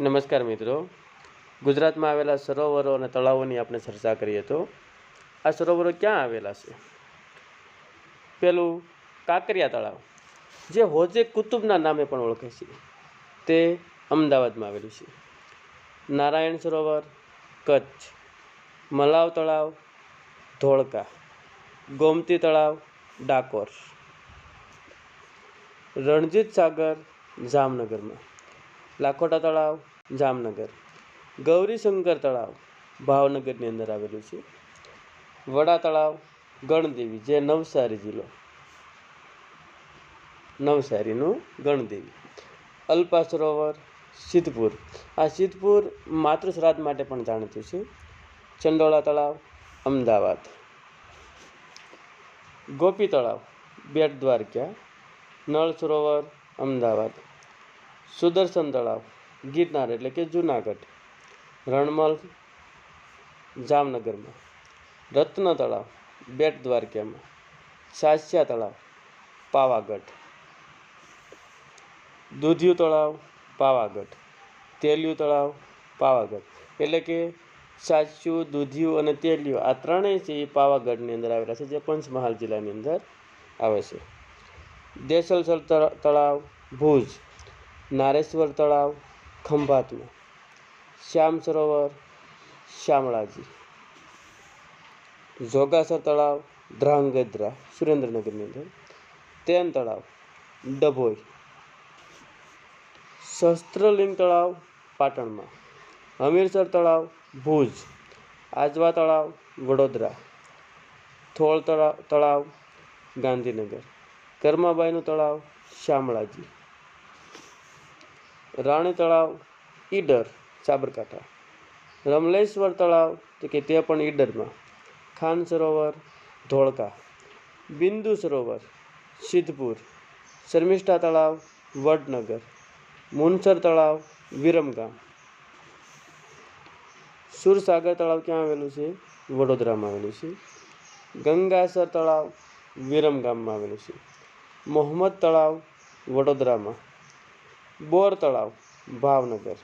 નમસ્કાર મિત્રો. ગુજરાતમાં આવેલા સરોવરો અને તળાવોની આપણે ચર્ચા કરીએ તો આ સરોવરો ક્યાં આવેલા છે? પેલું કાંકરિયા તળાવ, જે હોજે કુતુબના નામે પણ ઓળખે છે. તે અમદાવાદમાં આવેલું છે. નારાયણ સરોવર, કચ્છ, મલાવ તળાવ, ધોળકા, ગોમતી તળાવ, ડાકોર, રણજીત સાગર, જામનગરમાં. લાખોટા તળાવ, જામનગર. ગૌરીશંકર તળાવ ભાવનગરની અંદર આવેલું છે. વડા તળાવ, ગણદેવી, જે નવસારી જિલ્લો. નવસારીનું ગણદેવી. અલ્પા સરોવર, સિદ્ધપુર. આ સિદ્ધપુર માતૃ શ્રાદ્ધ માટે પણ જાણીતું છે. ચંડોળા તળાવ, અમદાવાદ. ગોપી તળાવ, બેટ દ્વારકા. નળ સરોવર, અમદાવાદ. સુદર્શન તળાવ, ગિરનાર એટલે કે જુનાગઢ, રણમલ, જામનગરમાં, રત્ન તળાવ, બેટ દ્વારકામાં, સાસ્યા તળાવ, પાવાગઢ, દૂધિયું તળાવ, પાવાગઢ, તેલિયું તળાવ, પાવાગઢ. એટલે કે સાચું દૂધિયું અને તેલિયું આ ત્રણેય છે એ પાવાગઢની અંદર આવેલા છે, જે પંચમહાલ જિલ્લાની અંદર આવે છે. દેસલસર તળ- તળાવ, ભુજ નારેશ્વર તળાવ ખંભાતમાં શ્યામ સરોવર, શામળાજી. જોગાસર તળાવ, ધ્રાંગધ્રા, સુરેન્દ્રનગરની અંદર. તેન તળાવ, ડભોઈ. શસ્ત્રલિંગ તળાવ, પાટણમાં. હમીરસર તળાવ, ભુજ. આજવા તળાવ, વડોદરા. થોળ તળાવ, ગાંધીનગર. કર્માબાઈનું તળાવ, શામળાજી. રાણી તળાવ, ઈડર, સાબરકાંઠા. રમલેશ્વર તળાવ, તો કે તે પણ ઈડરમાં. ખાન સરોવર, ધોળકા. બિંદુ સરોવર, સિદ્ધપુર. શર્મિષ્ઠા તળાવ, વડનગર. મુનસર તળાવ, વિરમગામ. સુરસાગર તળાવ ક્યાં આવેલું છે? વડોદરામાં આવેલું છે. ગંગાસર તળાવ, વિરમગામમાં આવેલું છે. મોહમ્મદ તળાવ, વડોદરામાં. બોર તળાવ ભાવનગર.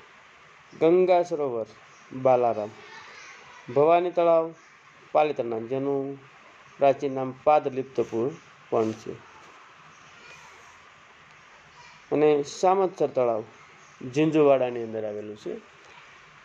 ગંગા સરોવર, બાલારામ. ભવાની તળાવ, પાલિતાણા જેનું પ્રાચીન નામ પાદલિપ્તપુર પણ છે. અને સામતસર તળાવ, ઝીંઝુવાડાની અંદર આવેલું છે.